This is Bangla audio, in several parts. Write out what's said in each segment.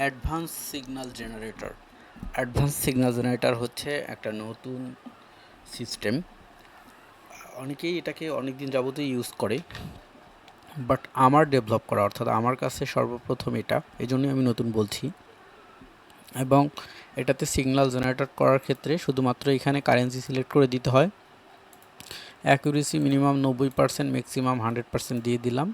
Advance signal generator. Advance signal generator হচ্ছে একটা নতুন সিস্টেম। অনেকেই এটাকে অনেক দিন যাবতই ইউজ করে, বাট আমার ডেভেলপ করা, অর্থাৎ আমার কাছে সর্বপ্রথম এটা এই জন্যই আমি নতুন বলছি। এবং এটাতে সিগন্যাল জেনারেটর করার ক্ষেত্রে শুধুমাত্র এখানে কারেন্সি সিলেক্ট করে দিতে হয়। অ্যাকুরেসি মিনিমাম নব্বই পার্সেন্ট, ম্যাক্সিমাম হান্ড্রেড পার্সেন্ট দিয়ে দিলাম।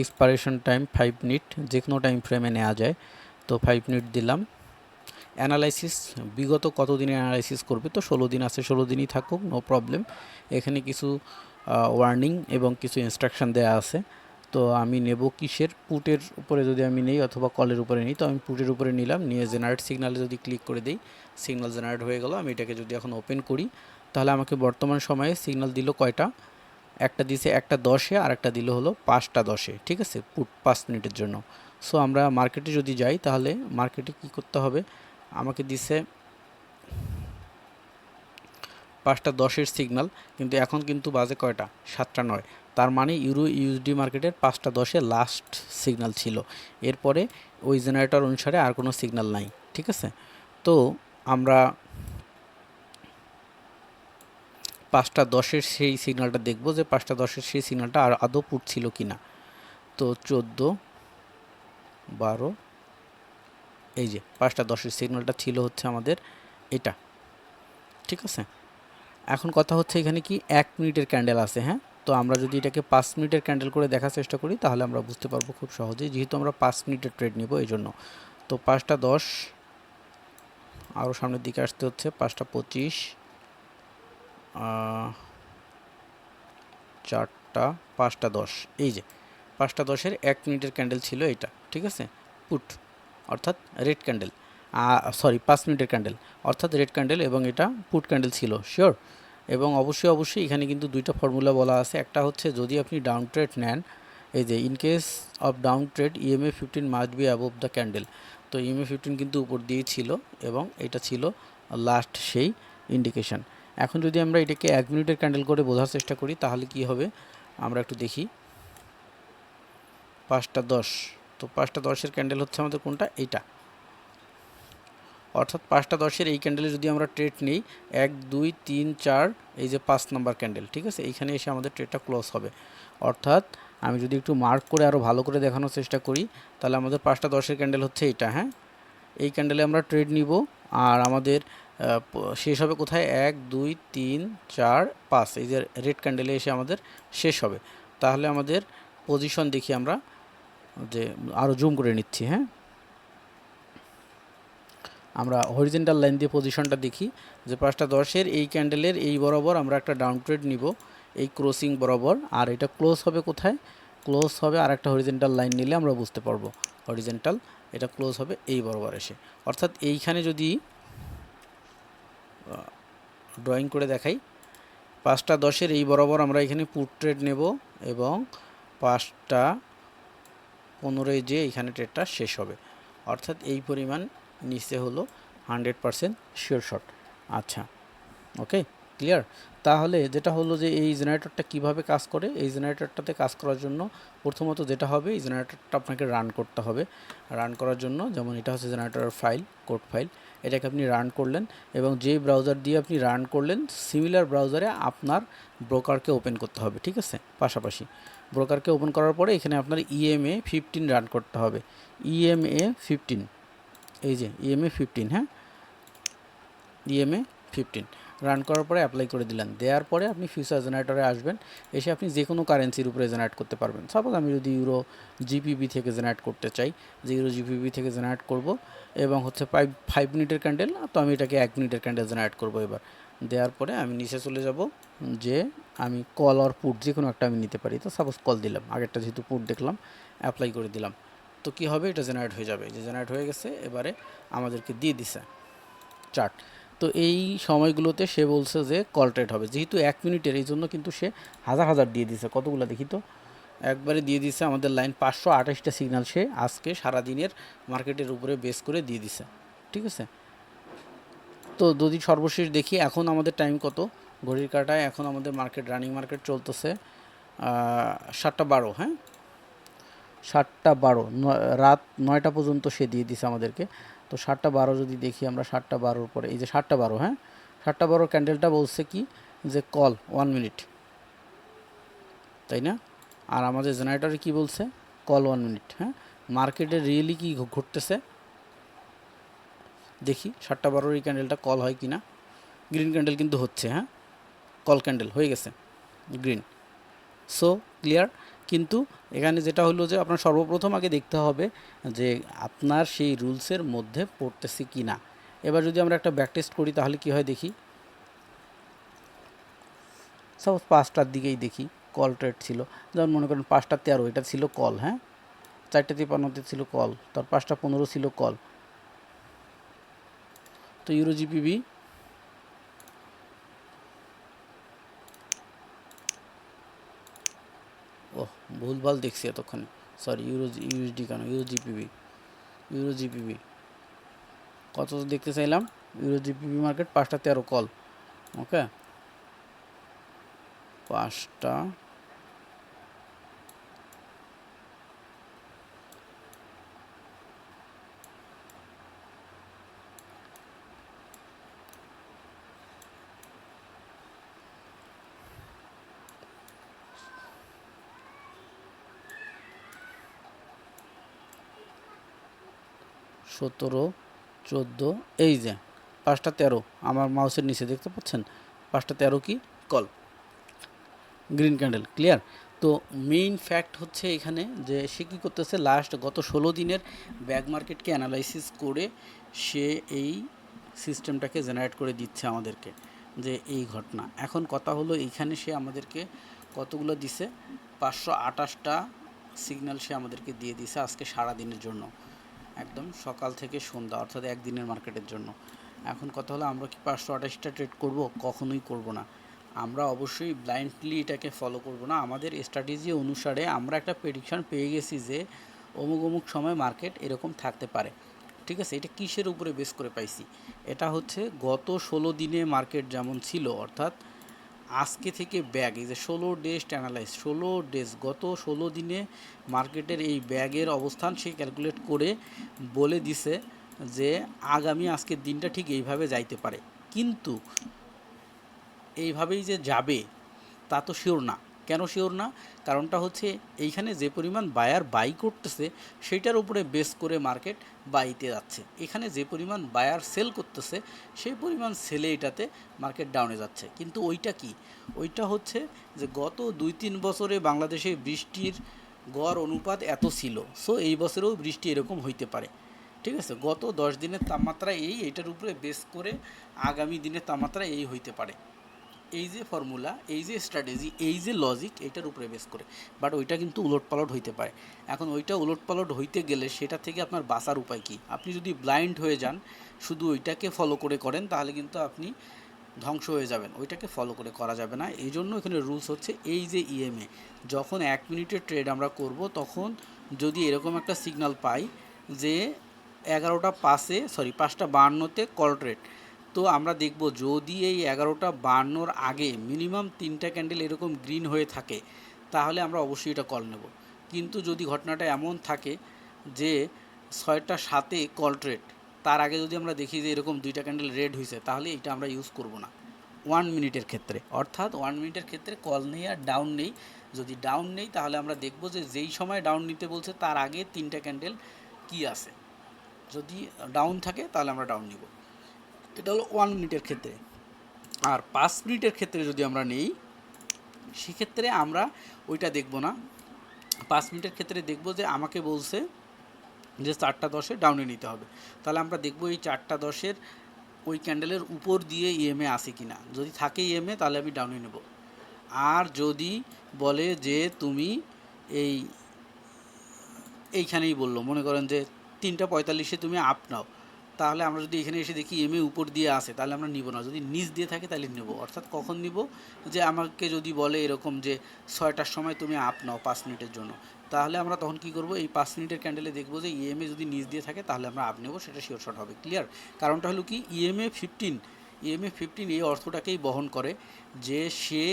এক্সপারেশন টাইম ফাইভ মিনিট যে কোনো টাইম ফ্রেমে নেওয়া যায়। তো ফাইভ মিনিট দিলাম। অ্যানালাইসিস বিগত কত দিনের অ্যানালাইসিস করবে? তো ষোলো দিন আছে, ষোলো দিনই থাকুক নো প্রবলেম এখানে কিছু ওয়ার্নিং এবং কিছু ইনস্ট্রাকশন দেওয়া আছে। তো আমি নেব কিসের? পুটের উপরে যদি আমি নেই অথবা কলের উপরে নিই, তো আমি পুটের উপরে নিলাম। নিয়ে জেনারেট সিগনালে যদি ক্লিক করে দিই সিগন্যাল জেনারেট হয়ে গেল। আমি এটাকে যদি এখন ওপেন করি, তাহলে আমাকে বর্তমান সময়ে সিগন্যাল দিল কয়টা? একটা দিছে একটা দশে আর একটা দিল হলো পাঁচটা দশে। ঠিক আছে? পুট পাঁচ মিনিটের জন্য। সো আমরা মার্কেটে যদি যাই, তাহলে মার্কেটে কি করতে হবে? আমাকে দিছে পাঁচটা দশের সিগন্যাল কিন্তু এখন কিন্তু বাজে কয়টা? সাতটা নয়। তার মানে ইউরো ইউএসডি মার্কেটের পাঁচটা দশে লাস্ট সিগন্যাল ছিল। এরপরে ওই জেনারেটর অনুসারে আর কোনো সিগন্যাল নাই। ঠিক আছে? তো আমরা পাঁচটা দশের সেই সিগন্যালটা দেখব যে পাঁচটা দশের সেই সিগন্যালটা আর আদৌ পুট ছিল কি না তো চোদ্দ বারো। এই যে, পাঁচটা দশের সিগন্যালটা ছিল হচ্ছে আমাদের এটা। ঠিক আছে? এখন কথা হচ্ছে এখানে কি এক মিনিটের ক্যান্ডেল আছে হ্যাঁ? তো আমরা যদি এটাকে পাঁচ মিনিটের ক্যান্ডেল করে দেখার চেষ্টা করি, তাহলে আমরা বুঝতে পারব খুব সহজেই, যেহেতু আমরা পাঁচ মিনিটের ট্রেড নিব এই জন্য তো পাঁচটা দশ আরও সামনের দিকে আসতে হচ্ছে, পাঁচটা পঁচিশ চারটা, পাঁচটা দশ। এই যে পাঁচটা দশের এক মিনিটের ক্যান্ডেল ছিল এটা, ঠিক আছে? পুট, অর্থাৎ রেড ক্যান্ডেল সরি, পাঁচ মিনিটের ক্যান্ডেল, অর্থাৎ রেড ক্যান্ডেল এবং এটা পুট ক্যান্ডেল ছিল, শিওর? এবং অবশ্যই অবশ্যই এখানে কিন্তু দুইটা ফর্মুলা বলা আছে, একটা হচ্ছে যদি আপনি ডাউন ট্রেড নেন, এই যে in case of down trade EMA fifteen must be above the candle তো ইএমএ ফিফটিন কিন্তু উপর দিয়েই ছিল এবং এটা ছিল লাস্ট সেই ইন্ডিকেশন এখন যদি আমরা এটাকে এক মিনিটের ক্যান্ডেল করে বোঝার চেষ্টা করি, তাহলে কি হবে? আমরা একটু দেখি। পাঁচটা দশ। তো পাঁচটা দশের ক্যান্ডেল হচ্ছে আমাদের কোনটা? এইটা। অর্থাৎ পাঁচটা দশের এই ক্যান্ডেলে যদি আমরা ট্রেড নিই, এক, দুই, তিন, চার, এই যে পাঁচ নাম্বার ক্যান্ডেল ঠিক আছে? এইখানে এসে আমাদের ট্রেডটা ক্লোজ হবে। অর্থাৎ আমি যদি একটু মার্ক করে আরও ভালো করে দেখানোর চেষ্টা করি, তাহলে আমাদের পাঁচটা দশের ক্যান্ডেল হচ্ছে এইটা হ্যাঁ? এই ক্যান্ডেলে আমরা ট্রেড নিব, আর আমাদের শেষ হবে কোথায়? এক, দুই, তিন, চার, পাঁচ। এই যে রেড ক্যান্ডেলে এসে আমাদের শেষ হবে। তাহলে আমাদের পজিশন দেখি আমরা। যে আরও জুম করে নিচ্ছি হ্যাঁ? আমরা হরিজেন্টাল লাইন দিয়ে পজিশনটা দেখি, যে পাঁচটা দশের এই ক্যান্ডেলের এই বরাবর আমরা একটা ডাউন ট্রেড নিব, এই ক্রসিং বরাবর, আর এটা ক্লোজ হবে কোথায়? ক্লোজ হবে আর একটা হরিজেন্টাল লাইন নিলে আমরা বুঝতে পারব হরিজেন্টাল এটা ক্লোজ হবে এই বরাবর এসে। অর্থাৎ এইখানে যদি ড্রয়িং করে দেখাই, পাঁচটা দশের এই বরাবর আমরা এখানে পুট ট্রেড নেব এবং পাঁচটা পনেরোই যে এখানে ট্রেডটা শেষ হবে। অর্থাৎ এই পরিমাণ নিচে হলো হান্ড্রেড পারসেন্ট শিওর শট আচ্ছা ওকে ক্লিয়ার তাহলে যেটা হলো যে এই জেনারেটরটা কীভাবে কাজ করে? এই জেনারেটরটাতে কাজ করার জন্য প্রথমত যেটা হবে, এই জেনারেটরটা আপনাকে রান করতে হবে। রান করার জন্য যেমন এটা হচ্ছে জেনারেটরের ফাইল কোড ফাইল এটাকে আপনি রান করলেন এবং যে ব্রাউজার দিয়ে আপনি রান করলেন সিমিলার ব্রাউজারে আপনার ব্রোকারকে ওপেন করতে হবে, ঠিক আছে? পাশাপাশি। ব্রোকারকে ওপেন করার পরে এখানে আপনার ইএমএ ফিফটিন রান করতে হবে। ইএমএ ফিফটিন এই যে ইএমএ ফিফটিন হ্যাঁ? ইএমএ ফিফটিন রান করার পরে অ্যাপ্লাই করে দিলেন। দেওয়ার পরে আপনি ফিউচার জেনারেটরে আসবেন, এসে আপনি যে কোনো কারেন্সির উপরে জেনারেট করতে পারবেন। সাপোজ আমি যদি ইউরো জিপিবি থেকে জেনারেট করতে চাই, যে ইউরো জিপিবি থেকে জেনারেট করব এবং হচ্ছে ফাইভ ফাইভ মিনিটের ক্যান্ডেল তো আমি এটাকে এক মিনিটের ক্যান্ডেল জেনারেট করব এবার। দেওয়ার পরে আমি নিচে চলে যাব, যে আমি কল আর পুট যে কোনো একটা আমি নিতে পারি। তো সাপোজ কল দিলাম, আগেরটা যেহেতু পুট দেখলাম অ্যাপ্লাই করে দিলাম। তো কি হবে? এটা জেনারেট হয়ে যাবে। যে জেনারেট হয়ে গেছে, এবারে আমাদেরকে দিয়ে দিছে চার্ট তো এই সময়গুলোতে সে বলছে যে কল ট্রেড হবে। যেহেতু এক মিনিটের এই জন্য কিন্তু সে হাজার হাজার দিয়ে দিছে। কতগুলো দেখি তো? একবারে দিয়ে দিছে আমাদের লাইন পাঁচশো আঠাশটা সিগন্যাল সে আজকে সারাদিনের মার্কেটের উপরে বেস করে দিয়ে দিছে। ঠিক আছে? তো যদি সর্বশেষ দেখি, এখন আমাদের টাইম কত? ঘড়ির কাটায় এখন আমাদের মার্কেট রানিং মার্কেট চলতেছে সাতটা বারো হ্যাঁ? সাতটা বারো রাত নয়টা পর্যন্ত সে দিয়ে দিছে আমাদেরকে। তো সাতটা বারো যদি দেখি আমরা সাতটা বারোর পরে, এই যে সাতটা বারো হ্যাঁ? সাতটা বারো ক্যান্ডেলটা বলছে কি? যে কল ওয়ান মিনিট তাই না? আর আমাদের জেনারেটরে কি বলছে? কল ওয়ান মিনিট হ্যাঁ? মার্কেটে রিয়েলি কি ঘটতেছে? দেখি, সাতটা বারোর এই ক্যান্ডেলটা কল হয় কি না গ্রিন ক্যান্ডেল কিন্তু হচ্ছে হ্যাঁ? কল ক্যান্ডেল হয়ে গেছে, গ্রিন। So, clear? কিন্তু এখানে যেটা হলো যে আপনার সর্বপ্রথম আগে দেখতে হবে যে আপনার সেই রুলসের মধ্যে পড়তেছে কি না এবার যদি আমরা একটা ব্যাক টেস্ট করি তাহলে কি হয় দেখি? সাপোজ পাঁচটার দিকেই দেখি, কল ট্রেড ছিল। যেমন মনে করেন পাঁচটা তেরো, এটা ছিল কল হ্যাঁ? চারটে তিপ্পান্নতে ছিল কল, তার পাঁচটা পনেরো ছিল কল। তো ইউরো জিপিবি ও ভুলভাল দেখছি এতক্ষণে। সরি ইউরো ইউএসডি কেন? ইউরো জিপিবি ইউরো জিপিবি কত দেখতে চাইলাম? ইউরো জিপিবি মার্কেট পাঁচটা তেরো কল ওকে পাঁচটা সতেরো, চোদ্দ, এই যে, পাঁচটা তেরো, আমার মাউসের নিচে দেখতে পাচ্ছেন? পাঁচটা তেরো কি? কল। গ্রিন ক্যান্ডেল ক্লিয়ার তো মেইন ফ্যাক্ট হচ্ছে এখানে যে, সে কী করতেছে? লাস্ট গত ষোলো দিনের ব্যাগ মার্কেটকে অ্যানালাইসিস করে সে এই সিস্টেমটাকে জেনারেট করে দিচ্ছে আমাদেরকে, যে এই ঘটনা। এখন কথা হলো এইখানে সে আমাদেরকে কতগুলো দিছে? পাঁচশো আটাশটা সিগন্যাল সে আমাদেরকে দিয়ে দিছে আজকে সারা দিনের জন্য। একদম সকাল থেকে সন্ধ্যা, অর্থাৎ একদিনের মার্কেটের জন্য। এখন কথা হলো, আমরা কি পাঁচশো আঠাশটা ট্রেড করব? কখনোই করব না। আমরা অবশ্যই ব্লাইন্ডলি এটাকে ফলো করব না। আমাদের স্ট্র্যাটেজি অনুসারে আমরা একটা প্রেডিকশন পেয়ে গেছি যে, অমুক অমুক সময় মার্কেট এরকম থাকতে পারে। ঠিক আছে? এটা কিসের উপরে বেস করে পাইছি? এটা হচ্ছে গত ষোলো দিনে মার্কেট যেমন ছিল, অর্থাৎ আজকে থেকে ব্যাগ, এই যে ষোলো ডেজ অ্যানালাইজ ষোলো ডেজ গত ষোলো দিনে মার্কেটের এই ব্যাগের অবস্থান সে ক্যালকুলেট করে বলে দিছে যে আগামী আজকের দিনটা ঠিক এইভাবে যাইতে পারে। কিন্তু এইভাবেই যে যাবে, তা তো শিওর না। কেন শিওর না? কারণটা হচ্ছে এইখানে যে পরিমাণ বায়ার বাই করতেছে, সেইটার উপরে বেস করে মার্কেট বাইতে যাচ্ছে। এখানে যে পরিমাণ বায়ার সেল করতেছে, সেই পরিমাণ সেলে এটাতে মার্কেট ডাউনে যাচ্ছে। কিন্তু ওইটা কি? ওইটা হচ্ছে যে গত দুই তিন বছরে বাংলাদেশে বৃষ্টির গড় অনুপাত এত ছিল। সো এই বছরেও বৃষ্টি এরকম হইতে পারে। ঠিক আছে? গত দশ দিনের তাপমাত্রা এই, এটার উপরে বেস করে আগামী দিনের তাপমাত্রা এই হইতে পারে। এই যে ফর্মুলা এই যে স্ট্র্যাটেজি এই যে লজিক এটার উপরে বেস করে। বাট ওইটা কিন্তু উলটপালট হইতে পারে। এখন ওইটা উলটপালট হইতে গেলে সেটা থেকে আপনার বাঁচার উপায় কী? আপনি যদি ব্লাইন্ড হয়ে যান, শুধু ওইটাকে ফলো করে করেন, তাহলে কিন্তু আপনি ধ্বংস হয়ে যাবেন। ওইটাকে ফলো করে করা যাবে না। এই জন্য এখানে রুলস হচ্ছে এই যে ইএমএ যখন এক মিনিটের ট্রেড আমরা করব, তখন যদি এরকম একটা সিগন্যাল পাই যে এগারোটা পাশে সরি পাঁচটা বাহান্নতে কল ট্রেড তো আমরা দেখব যদি এই এগারোটা বান্নর আগে মিনিমাম তিনটা ক্যান্ডেল এরকম গ্রিন হয়ে থাকে, তাহলে আমরা অবশ্যই এটা কল নেব। কিন্তু যদি ঘটনাটা এমন থাকে যে ছয়টা সাতে কল ট্রেড তার আগে যদি আমরা দেখি যে এরকম দুইটা ক্যান্ডেল রেড হয়েছে তাহলে এটা আমরা ইউজ করব না। ওয়ান মিনিটের ক্ষেত্রে, অর্থাৎ ওয়ান মিনিটের ক্ষেত্রে কল নেই আর ডাউন নেই। যদি ডাউন নেই, তাহলে আমরা দেখব যে যেই সময় ডাউন নিতে বলছে, তার আগে তিনটা ক্যান্ডেল কি আছে। যদি ডাউন থাকে, তাহলে আমরা ডাউন নিব। এটা হলো ওয়ান মিনিটের ক্ষেত্রে। আর পাঁচ মিনিটের ক্ষেত্রে যদি আমরা নেই, সেক্ষেত্রে আমরা ওইটা দেখব না। পাঁচ মিনিটের ক্ষেত্রে দেখব যে আমাকে বলছে যে চারটা দশে ডাউনে নিতে হবে। তাহলে আমরা দেখব এই চারটা দশের ওই ক্যান্ডেলের উপর দিয়ে ইএমএ আসে কি না যদি থাকে ইএমএ তাহলে আমি ডাউনে নেব। আর যদি বলে যে তুমি এই, এইখানেই বলল, মনে করেন যে তিনটা পঁয়তাল্লিশে তুমি আপ নাও। তাহলে আমরা যদি এখানে এসে দেখি এমএ উপর দিয়ে আসে তাহলে আমরা নিব না। যদি নিচ দিয়ে থাকে, তাহলে নেব। অর্থাৎ কখন নিব? যে আমাকে যদি বলে এরকম যে, ছয়টার সময় তুমি আপ নাও পাঁচ মিনিটের জন্য। তাহলে আমরা তখন কি করব? এই পাঁচ মিনিটের ক্যান্ডেলে দেখব যে ইএমএ যদি নিচ দিয়ে থাকে, তাহলে আমরা আপ নেব, সেটা শিওর শট হবে। ক্লিয়ার কারণটা হলো কি? ইএমএ ফিফটিন ইএমএ ফিফটিন এই অর্থটাকেই বহন করে যে সে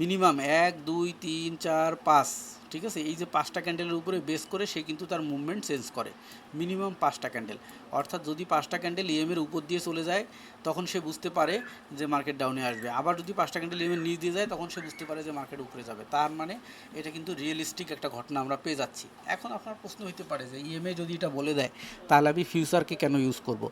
মিনিমাম এক, দুই, তিন, চার, পাঁচ, ঠিক আছে? এই যে পাঁচটা ক্যান্ডেলের উপরে বেস করে সে কিন্তু তার মুভমেন্ট চেঞ্জ করে। মিনিমাম পাঁচটা ক্যান্ডেল অর্থাৎ যদি পাঁচটা ক্যান্ডেল ইএমের উপর দিয়ে চলে যায়, তখন সে বুঝতে পারে যে মার্কেট ডাউনে আসবে। আবার যদি পাঁচটা ক্যান্ডেল ইএমের নিচ দিয়ে যায়, তখন সে বুঝতে পারে যে মার্কেট উপরে যাবে। তার মানে এটা কিন্তু রিয়েলিস্টিক একটা ঘটনা আমরা পেয়ে যাচ্ছি। এখন আপনার প্রশ্ন হতে পারে যে ইএমএ যদি এটা বলে দেয়, তাহলে আমি ফিউচারকে কেন ইউজ করব?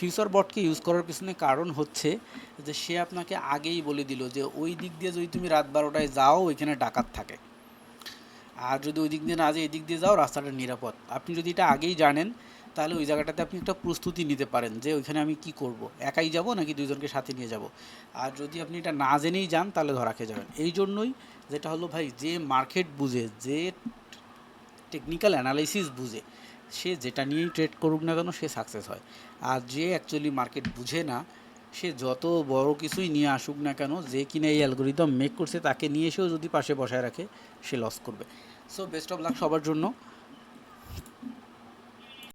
ফিউচার বটকে ইউজ করার পিছনে কারণ হচ্ছে যে সে আপনাকে আগেই বলে দিল যে ওই দিক দিয়ে যদি তুমি রাত বারোটায় যাও, ওইখানে ডাকাত থাকে। আর যদি ওই দিক দিয়ে না যায়, এই দিক দিয়ে যাও, রাস্তাটা নিরাপদ। আপনি যদি এটা আগেই জানেন, তাহলে ওই জায়গাটাতে আপনি একটা প্রস্তুতি নিতে পারেন যে ওইখানে আমি কি করব? একাই যাব নাকি দুজনকে সাথে নিয়ে যাব? আর যদি আপনি এটা না জেনেই যান, তাহলে ধরা খেয়ে যাবেন। এই জন্যই যেটা হলো ভাই, যে মার্কেট বুঝে, যে টেকনিক্যাল অ্যানালাইসিস বুঝে সে যেটা নিয়েই ট্রেড করুক না কেন, সে সাকসেস হয়। আর যে অ্যাকচুয়ালি মার্কেট বুঝে না, সে যত বড় কিছুই নিয়ে আসুক না কেন, যে কিনা এই অ্যালগোরিদম মেক করছে, তাকে নিয়ে এসেও যদি পাশে বসায় রাখে, সে লস করবে। সো বেস্ট অফ লাক সবার জন্য।